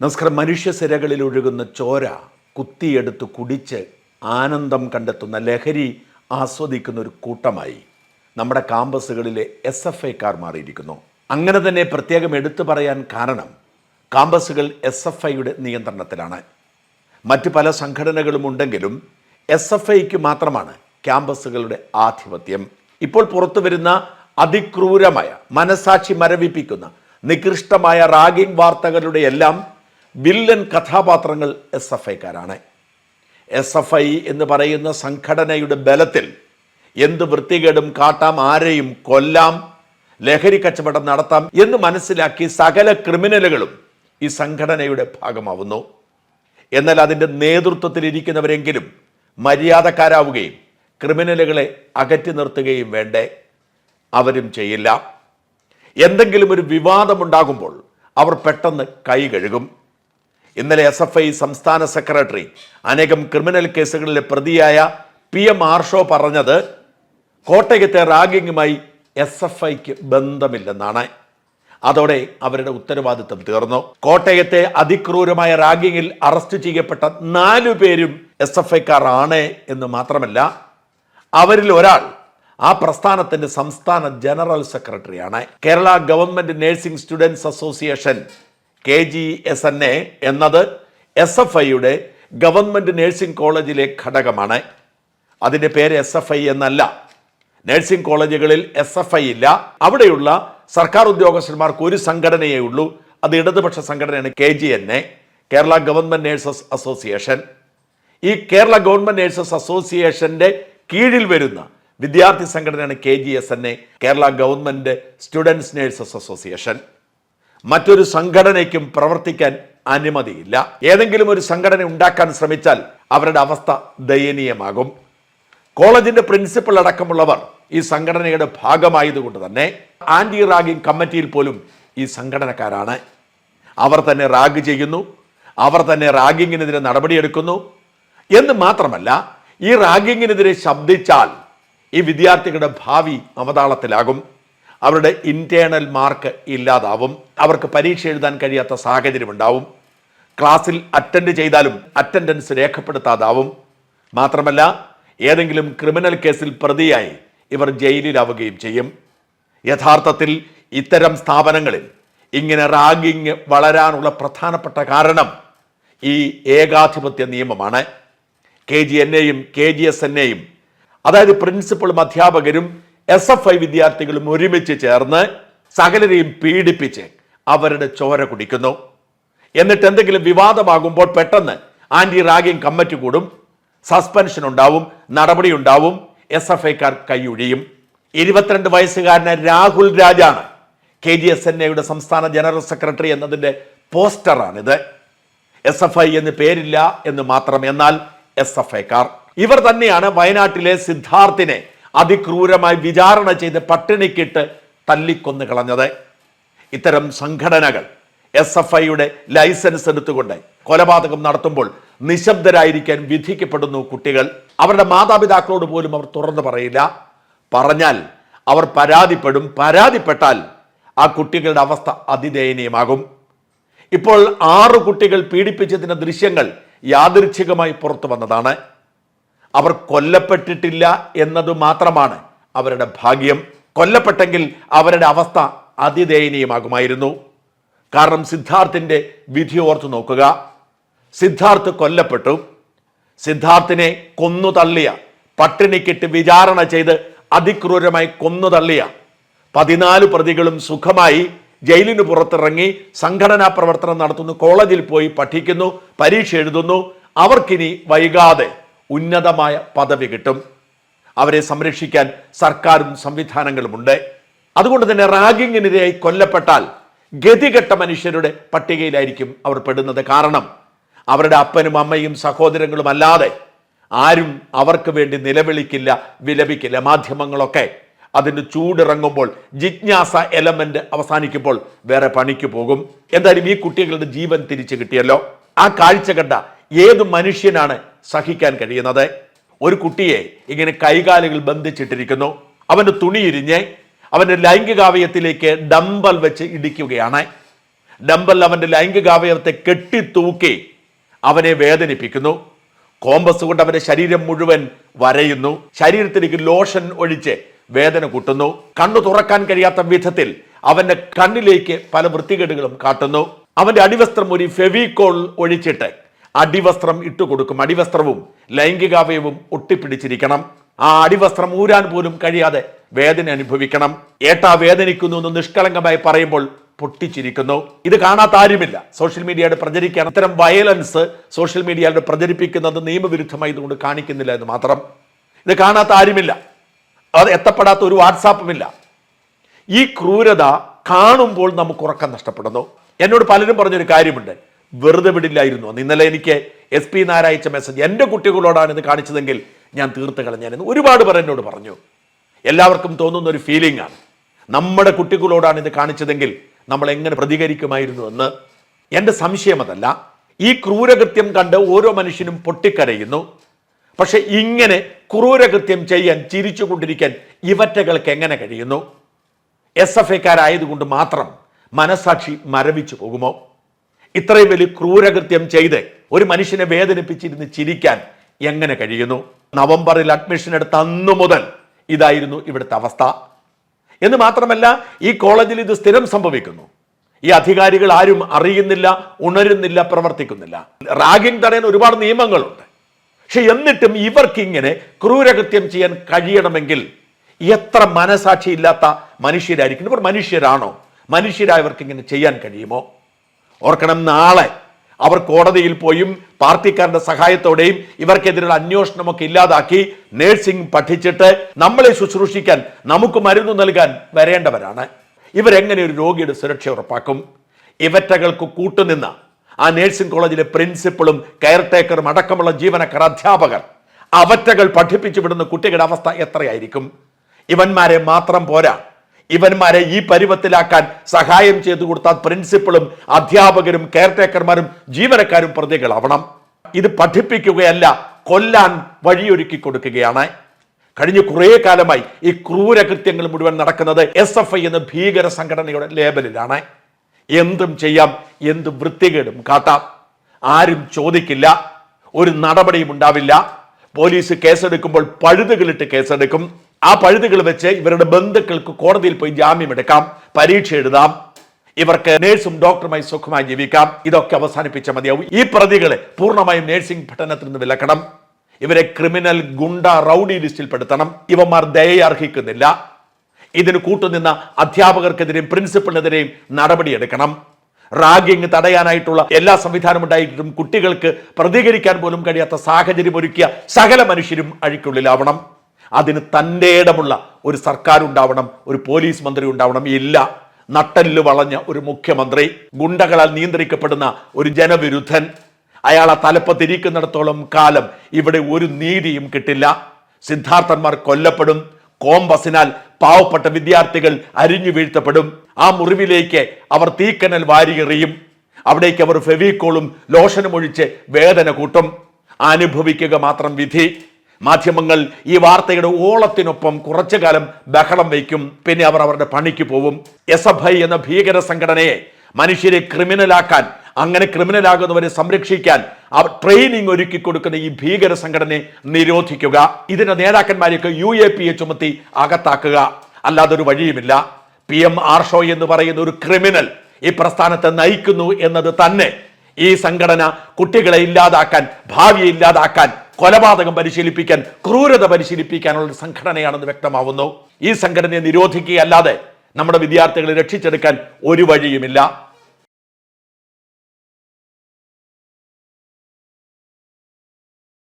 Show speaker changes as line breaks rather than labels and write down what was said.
നമസ്കാരം. മനുഷ്യ സിരകളിൽ ഒഴുകുന്ന ചോര കുത്തിയെടുത്ത് കുടിച്ച് ആനന്ദം കണ്ടെത്തുന്ന ലഹരി ആസ്വദിക്കുന്ന ഒരു കൂട്ടമായി നമ്മുടെ കാമ്പസുകളിലെ എസ് എഫ് ഐക്കാർ മാറിയിരിക്കുന്നു. അങ്ങനെ തന്നെ പ്രത്യേകം എടുത്തു പറയാൻ കാരണം കാമ്പസുകൾ എസ് എഫ് ഐയുടെ നിയന്ത്രണത്തിലാണ്. മറ്റ് പല സംഘടനകളും ഉണ്ടെങ്കിലും എസ് എഫ് ഐക്ക് മാത്രമാണ് ക്യാമ്പസുകളുടെ ആധിപത്യം. ഇപ്പോൾ പുറത്തു വരുന്ന അതിക്രൂരമായ മനസാക്ഷി മരവിപ്പിക്കുന്ന നികൃഷ്ടമായ റാഗിംഗ് വാർത്തകളുടെ എല്ലാം വില്ലൻ കഥാപാത്രങ്ങൾ എസ് എഫ് ഐക്കാരാണ് എസ് എഫ് ഐ എന്ന് പറയുന്ന സംഘടനയുടെ ബലത്തിൽ എന്ത് വൃത്തികേടും കാട്ടാം ആരെയും കൊല്ലാം ലഹരി കച്ചവടം നടത്താം എന്ന് മനസ്സിലാക്കി സകല ക്രിമിനലുകളും ഈ സംഘടനയുടെ ഭാഗമാവുന്നു. എന്നാൽ അതിന്റെ നേതൃത്വത്തിൽ ഇരിക്കുന്നവരെങ്കിലും മര്യാദക്കാരാവുകയും ക്രിമിനലുകളെ അകറ്റി നിർത്തുകയും വേണ്ടേ? അവരും ചെയ്യില്ല. എന്തെങ്കിലും ഒരു വിവാദമുണ്ടാകുമ്പോൾ അവർ പെട്ടെന്ന് കൈ കഴുകും. ഇന്നലെ എസ് സംസ്ഥാന സെക്രട്ടറി അനേകം ക്രിമിനൽ കേസുകളിലെ പ്രതിയായ പി എം ആർഷോ പറഞ്ഞത് കോട്ടയത്തെ റാഗിങ്ങുമായി എസ് എഫ് ഐക്ക് ബന്ധമില്ലെന്നാണ്. അതോടെ അവരുടെ ഉത്തരവാദിത്തം തീർന്നു. കോട്ടയത്തെ അതിക്രൂരമായ റാഗിങ്ങിൽ അറസ്റ്റ് ചെയ്യപ്പെട്ട നാലു പേരും എസ് എഫ് ഐക്കാർ ആണ് എന്ന് മാത്രമല്ല അവരിൽ ഒരാൾ ആ പ്രസ്ഥാനത്തിന്റെ സംസ്ഥാന ജനറൽ സെക്രട്ടറിയാണ്. Kerala government nursing students association K G S N A എന്നത് എസ് എഫ് ഐയുടെ ഗവൺമെന്റ് നേഴ്സിംഗ് കോളേജിലെ ഘടകമാണ്. അതിന്റെ പേര് എസ് എഫ് ഐ എന്നല്ല. നേഴ്സിംഗ് കോളേജുകളിൽ എസ് എഫ് ഐ ഇല്ല. അവിടെയുള്ള സർക്കാർ ഉദ്യോഗസ്ഥന്മാർക്ക് ഒരു സംഘടനയേ ഉള്ളൂ. അത് ഇടതുപക്ഷ സംഘടനയാണ് K G N A Kerala government nurses association. ഈ കേരള ഗവൺമെന്റ് നേഴ്സസ് അസോസിയേഷന്റെ കീഴിൽ വരുന്ന വിദ്യാർത്ഥി സംഘടനയാണ് K G S N A Kerala government students nurses association. മറ്റൊരു സംഘടനയ്ക്കും പ്രവർത്തിക്കാൻ അനുമതിയില്ല. ഏതെങ്കിലും ഒരു സംഘടന ഉണ്ടാക്കാൻ ശ്രമിച്ചാൽ അവരുടെ അവസ്ഥ ദയനീയമാകും. കോളേജിന്റെ പ്രിൻസിപ്പൽ അടക്കമുള്ളവർ ഈ സംഘടനയുടെ ഭാഗമായതുകൊണ്ട് തന്നെ ആന്റി റാഗിംഗ് കമ്മിറ്റിയിൽ പോലും ഈ സംഘടനക്കാരാണ്. അവർ തന്നെ റാഗ് ചെയ്യുന്നു അവർ തന്നെ റാഗിങ്ങിനെതിരെ നടപടിയെടുക്കുന്നു. എന്ന് മാത്രമല്ല ഈ റാഗിങ്ങിനെതിരെ ശബ്ദിച്ചാൽ ഈ വിദ്യാർത്ഥികളുടെ ഭാവി അവതാളത്തിലാകും. അവരുടെ ഇന്റേണൽ മാർക്ക് ഇല്ലാതാവും. അവർക്ക് പരീക്ഷ എഴുതാൻ കഴിയാത്ത സാഹചര്യം ഉണ്ടാവും ക്ലാസ്സിൽ അറ്റൻഡ് ചെയ്താലും അറ്റൻഡൻസ് രേഖപ്പെടുത്താതാവും. മാത്രമല്ല ഏതെങ്കിലും ക്രിമിനൽ കേസിൽ പ്രതിയായി ഇവർ ജയിലിലാവുകയും ചെയ്യും. യഥാർത്ഥത്തിൽ ഇത്തരം സ്ഥാപനങ്ങളിൽ ഇങ്ങനെ റാഗിങ് വളരാനുള്ള പ്രധാനപ്പെട്ട കാരണം ഈ ഏകാധിപത്യ നിയമമാണ്. കെ ജി എൻ എയും കെ ജി എസ് എൻ എയും അതായത് പ്രിൻസിപ്പളും അധ്യാപകരും എസ് എഫ് ഐ വിദ്യാർത്ഥികളും ഒരുമിച്ച് ചേർന്ന് സകലരെയും പീഡിപ്പിച്ച് അവരുടെ ചോര കുടിക്കുന്നു. എന്നിട്ട് എന്തെങ്കിലും വിവാദമാകുമ്പോൾ പെട്ടെന്ന് ആന്റി റാഗിംഗ് കമ്മിറ്റി കൂടും. സസ്പെൻഷൻ ഉണ്ടാവും നടപടി ഉണ്ടാവും. എസ് എഫ് ഐക്കാർ കൈയൊഴിയും. ഇരുപത്തിരണ്ട് വയസ്സുകാരനെ രാഹുൽ രാജാണ് കെ ജി എസ് എൻ എയുടെ സംസ്ഥാന ജനറൽ സെക്രട്ടറി എന്നതിന്റെ പോസ്റ്ററാണിത്. എസ് എഫ് ഐ എന്ന് പേരില്ല എന്ന് മാത്രം എന്നാൽ എസ് എഫ് ഐക്കാർ ഇവർ തന്നെയാണ് വയനാട്ടിലെ സിദ്ധാർത്ഥിനെ അതിക്രൂരമായി വിചാരണ ചെയ്ത് പട്ടിണിക്കിട്ട് തല്ലിക്കൊന്നു കളഞ്ഞത്. ഇത്തരം സംഘടനകൾ എസ് എഫ് ഐയുടെ ലൈസൻസ് എടുത്തുകൊണ്ട് കൊലപാതകം നടത്തുമ്പോൾ നിശബ്ദരായിരിക്കാൻ വിധിക്കപ്പെടുന്നു കുട്ടികൾ. അവരുടെ മാതാപിതാക്കളോട് പോലും അവർ തുറന്നു പറയില്ല. പറഞ്ഞാൽ അവർ പരാതിപ്പെടും. പരാതിപ്പെട്ടാൽ ആ കുട്ടികളുടെ അവസ്ഥ അതിദയനീയമാകും. ഇപ്പോൾ ആറ് കുട്ടികൾ പീഡിപ്പിച്ചതിന്റെ ദൃശ്യങ്ങൾ യാദൃച്ഛികമായി പുറത്തു വന്നതാണ്. അവർ കൊല്ലപ്പെട്ടിട്ടില്ല എന്നത് മാത്രമാണ് അവരുടെ ഭാഗ്യം. കൊല്ലപ്പെട്ടെങ്കിൽ അവരുടെ അവസ്ഥ അതിദയനീയമാകുമായിരുന്നു. കാരണം സിദ്ധാർത്ഥിന്റെ വിധി ഓർത്തു നോക്കുക. സിദ്ധാർത്ഥ് കൊല്ലപ്പെട്ടു. സിദ്ധാർത്ഥിനെ കൊന്നു തള്ളിയ പട്ടിണിക്കിട്ട് വിചാരണ ചെയ്ത് അതിക്രൂരമായി കൊന്നു തള്ളിയ പതിനാല് പ്രതികളും സുഖമായി ജയിലിന് പുറത്തിറങ്ങി സംഘടനാ പ്രവർത്തനം നടത്തുന്നു കോളേജിൽ പോയി പഠിക്കുന്നു പരീക്ഷ എഴുതുന്നു. അവർക്കിനി വൈകാതെ ഉന്നതമായ പദവി കിട്ടും. അവരെ സംരക്ഷിക്കാൻ സർക്കാരും സംവിധാനങ്ങളുമുണ്ട് അതുകൊണ്ട് തന്നെ റാഗിങ്ങിനെതിരായി കൊല്ലപ്പെട്ടാൽ ഗതികെട്ട മനുഷ്യരുടെ പട്ടികയിലായിരിക്കും അവർ പെടുന്നത് കാരണം. അവരുടെ അപ്പനും അമ്മയും സഹോദരങ്ങളും അല്ലാതെ ആരും അവർക്ക് വേണ്ടി നിലവിളിക്കില്ല വിലപിക്കില്ല മാധ്യമങ്ങളൊക്കെ. അതിന് ചൂടിറങ്ങുമ്പോൾ ജിജ്ഞാസ എലമെന്റ് അവസാനിക്കുമ്പോൾ വേറെ പണിക്ക് പോകും. എന്തായാലും ഈ കുട്ടികളുടെ ജീവൻ തിരിച്ചു കിട്ടിയല്ലോ. ആ കാഴ്ച കണ്ട ഏത് മനുഷ്യനാണ് സഹിക്കാൻ കഴിയുന്നത്? ഒരു കുട്ടിയെ ഇങ്ങനെ കൈകാലുകൾ ബന്ധിച്ചിട്ടിരിക്കുന്നു. അവന്റെ തുണി ഇരിഞ്ഞ് അവന്റെ ലൈംഗികാവയത്തിലേക്ക് ഡമ്പൽ വെച്ച് ഇടിക്കുകയാണ്. ഡമ്പൽ അവന്റെ ലൈംഗികാവയവത്തെ കെട്ടിത്തൂക്കി അവനെ വേദനിപ്പിക്കുന്നു. കോമ്പസ് കൊണ്ട് അവന്റെ ശരീരം മുഴുവൻ വരയുന്നു. ശരീരത്തിലേക്ക് ലോഷൻ ഒഴിച്ച് വേദന കൂട്ടുന്നു. കണ്ണു തുറക്കാൻ കഴിയാത്ത വിധത്തിൽ അവന്റെ കണ്ണിലേക്ക് പല വൃത്തികേടുകളും കാട്ടുന്നു. അവന്റെ അടിവസ്ത്രം ഒരു ഫെവിക്കോൾ ഒഴിച്ചിട്ട് അടിവസ്ത്രം ഇട്ടുകൊടുക്കും അടിവസ്ത്രവും ലൈംഗികാവയവും ഒട്ടിപ്പിടിച്ചിരിക്കണം. ആ അടിവസ്ത്രം ഊരാൻ പോലും കഴിയാതെ വേദന അനുഭവിക്കണം. ഏട്ടാ വേദനിക്കുന്നു എന്ന് നിഷ്കളങ്കമായി പറയുമ്പോൾ പൊട്ടിച്ചിരിക്കുന്നു. ഇത് കാണാത്ത ആരുമില്ല. സോഷ്യൽ മീഡിയയുടെ പ്രചരിക്കാൻ അത്തരം വയലൻസ് സോഷ്യൽ മീഡിയയുടെ പ്രചരിപ്പിക്കുന്നത് നിയമവിരുദ്ധമായി ഇതുകൊണ്ട് കാണിക്കുന്നില്ല എന്ന് മാത്രം. ഇത് കാണാത്ത ആരുമില്ല. അത് എത്തപ്പെടാത്ത ഒരു വാട്സാപ്പുമില്ല. ഈ ക്രൂരത കാണുമ്പോൾ നമുക്ക് ഉറക്കം നഷ്ടപ്പെടുന്നു. എന്നോട് പലരും പറഞ്ഞൊരു കാര്യമുണ്ട്. വെറുതെ വിടില്ലായിരുന്നു. അന്ന് ഇന്നലെ എനിക്ക് എസ് പി നാരായച്ച മെസ്സേജ് എന്റെ കുട്ടികളോടാണ് ഇത് കാണിച്ചതെങ്കിൽ ഞാൻ തീർത്ത് കളഞ്ഞായിരുന്നു ഒരുപാട് പേർ എന്നോട് പറഞ്ഞു. എല്ലാവർക്കും തോന്നുന്ന ഒരു ഫീലിംഗ് ആണ്. നമ്മുടെ കുട്ടികളോടാണ് ഇത് കാണിച്ചതെങ്കിൽ നമ്മൾ എങ്ങനെ പ്രതികരിക്കുമായിരുന്നു എന്ന്. എന്റെ സംശയം അതല്ല. ഈ ക്രൂരകൃത്യം കണ്ട് ഓരോ മനുഷ്യനും പൊട്ടിക്കരയുന്നു. പക്ഷെ ഇങ്ങനെ ക്രൂരകൃത്യം ചെയ്യാൻ ചിരിച്ചുകൊണ്ടിരിക്കാൻ ഇവറ്റകൾക്ക് എങ്ങനെ കഴിയുന്നു? എസ് എഫ് ഐക്കാരായതുകൊണ്ട് മാത്രം മനസാക്ഷി മരവിച്ചു പോകുമോ? ഇത്രയും വലിയ ക്രൂരകൃത്യം ചെയ്ത് ഒരു മനുഷ്യനെ വേദനിപ്പിച്ചിരുന്ന് ചിരിക്കാൻ എങ്ങനെ കഴിയുന്നു? നവംബറിൽ അഡ്മിഷൻ എടുത്ത അന്നു മുതൽ ഇതായിരുന്നു ഇവിടുത്തെ അവസ്ഥ. എന്ന് മാത്രമല്ല ഈ കോളേജിൽ ഇത് സ്ഥിരം സംഭവിക്കുന്നു. ഈ അധികാരികൾ ആരും അറിയുന്നില്ല ഉണരുന്നില്ല പ്രവർത്തിക്കുന്നില്ല. റാഗിംഗ് തടയാൻ ഒരുപാട് നിയമങ്ങളുണ്ട്. പക്ഷെ എന്നിട്ടും ഇവർക്കിങ്ങനെ ക്രൂരകൃത്യം ചെയ്യാൻ കഴിയണമെങ്കിൽ എത്ര മനസാക്ഷിയില്ലാത്ത മനുഷ്യരായിരിക്കും? ഇവർ മനുഷ്യരാണോ? മനുഷ്യരായവർക്ക് ഇങ്ങനെ ചെയ്യാൻ കഴിയുമോ? ഓർക്കണം നാളെ അവർ കോടതിയിൽ പോയും പാർട്ടിക്കാരുടെ സഹായത്തോടെയും ഇവർക്കെതിരെയുള്ള അന്വേഷണമൊക്കെ ഇല്ലാതാക്കി നേഴ്സിംഗ് പഠിച്ചിട്ട് നമ്മളെ ശുശ്രൂഷിക്കാൻ നമുക്ക് മരുന്ന് നൽകാൻ വരേണ്ടവരാണ്. ഇവരെങ്ങനെ ഒരു രോഗിയുടെ സുരക്ഷ ഉറപ്പാക്കും? ഇവറ്റകൾക്ക് കൂട്ടുനിന്ന ആ നേഴ്സിംഗ് കോളേജിലെ പ്രിൻസിപ്പളും കെയർ ടേക്കറും അടക്കമുള്ള ജീവനക്കാർ അധ്യാപകർ അവറ്റകൾ പഠിപ്പിച്ചു വിടുന്ന കുട്ടികളുടെ അവസ്ഥ എത്രയായിരിക്കും? ഇവന്മാരെ മാത്രം പോരാ. ഇവന്മാരെ ഈ പരുവത്തിലാക്കാൻ സഹായം ചെയ്തു കൊടുത്ത പ്രിൻസിപ്പളും അധ്യാപകരും കെയർ ടേക്കർമാരും ജീവനക്കാരും പ്രതികളാവണം. ഇത് പഠിപ്പിക്കുകയല്ല കൊല്ലാൻ വഴിയൊരുക്കി കൊടുക്കുകയാണ്. കഴിഞ്ഞ കുറേ കാലമായി ഈ ക്രൂരകൃത്യങ്ങൾ മുഴുവൻ നടക്കുന്നത് എസ് എഫ് ഐ എന്ന ഭീകര സംഘടനയുടെ ലേബലിലാണ്. എന്തും ചെയ്യാം എന്ത് വൃത്തികേടും കാട്ടാം. ആരും ചോദിക്കില്ല ഒരു നടപടിയും ഉണ്ടാവില്ല. പോലീസ് കേസെടുക്കുമ്പോൾ പഴുതുകളിട്ട് കേസെടുക്കും. ആ പഴുതുകൾ വെച്ച് ഇവരുടെ ബന്ധുക്കൾക്ക് കോടതിയിൽ പോയി ജാമ്യം എടുക്കാം പരീക്ഷ എഴുതാം ഇവർക്ക് നേഴ്സും ഡോക്ടറുമായി സുഖമായി ജീവിക്കാം. ഇതൊക്കെ അവസാനിപ്പിച്ച മതിയാവും. ഈ പ്രതികളെ പൂർണമായും നേഴ്സിംഗ് പഠനത്തിൽ നിന്ന് വിലക്കണം. ഇവരെ ക്രിമിനൽ ഗുണ്ട റൗഡി ലിസ്റ്റിൽ പെടുത്തണം ഇവന്മാർ ദയർഹിക്കുന്നില്ല ഇതിന് കൂട്ടുനിന്ന അധ്യാപകർക്കെതിരെയും പ്രിൻസിപ്പളിനെതിരെയും നടപടിയെടുക്കണം. റാഗിങ് തടയാനായിട്ടുള്ള എല്ലാ സംവിധാനം ഉണ്ടായിട്ടും കുട്ടികൾക്ക് പ്രതികരിക്കാൻ പോലും കഴിയാത്ത സാഹചര്യം ഒരുക്കിയ സകല മനുഷ്യരും അഴിക്കുള്ളിലാവണം. അതിന് തന്റെ ഇടമുള്ള ഒരു സർക്കാർ ഉണ്ടാവണം ഒരു പോലീസ് മന്ത്രി ഉണ്ടാവണം ഇല്ല. നട്ടലിൽ വളഞ്ഞ ഒരു മുഖ്യമന്ത്രി ഗുണ്ടകളാൽ നിയന്ത്രിക്കപ്പെടുന്ന ഒരു ജനവിരുദ്ധൻ അയാൾ ആ തലപ്പത്തിരിക്കുന്നിടത്തോളം കാലം ഇവിടെ ഒരു നീതിയും കിട്ടില്ല. സിദ്ധാർത്ഥന്മാർ കൊല്ലപ്പെടും. കോമ്പസിനാൽ പാവപ്പെട്ട വിദ്യാർത്ഥികൾ അരിഞ്ഞു വീഴ്ത്തപ്പെടും. ആ മുറിവിലേക്ക് അവർ തീക്കനൽ വാരിയെറിയും അവിടേക്ക് അവർ ഫെവിക്കോളും ലോഷനും ഒഴിച്ച് വേദന കൂട്ടും. അനുഭവിക്കുക മാത്രം വിധി. മാധ്യമങ്ങൾ ഈ വാർത്തയുടെ ഓളത്തിനൊപ്പം കുറച്ചു കാലം ബഹളം വയ്ക്കും. പിന്നെ അവർ അവരുടെ പണിക്ക് പോവും. എസ് എഫ് ഐ എന്ന ഭീകര സംഘടനയെ മനുഷ്യരെ ക്രിമിനലാക്കാൻ അങ്ങനെ ക്രിമിനലാകുന്നവരെ സംരക്ഷിക്കാൻ അവർ ട്രെയിനിങ് ഒരുക്കി കൊടുക്കുന്ന ഈ ഭീകര സംഘടനയെ നിരോധിക്കുക. ഇതിന്റെ നേതാക്കന്മാരെയൊക്കെ യു എ പി എ ചുമത്തി അകത്താക്കുക. അല്ലാതെ ഒരു വഴിയുമില്ല. പി എം ആർഷോ എന്ന് പറയുന്ന ഒരു ക്രിമിനൽ ഈ പ്രസ്ഥാനത്തെ നയിക്കുന്നു എന്നത് തന്നെ ഈ സംഘടന കുട്ടികളെ ഇല്ലാതാക്കാൻ ഭാവിയെ ഇല്ലാതാക്കാൻ കൊലപാതകം പരിശീലിപ്പിക്കാൻ ക്രൂരത പരിശീലിപ്പിക്കാനുള്ള ഒരു സംഘടനയാണെന്ന് വ്യക്തമാവുന്നു. ഈ സംഘടനയെ നിരോധിക്കുകയല്ലാതെ നമ്മുടെ വിദ്യാർത്ഥികളെ രക്ഷിച്ചെടുക്കാൻ ഒരു വഴിയുമില്ല.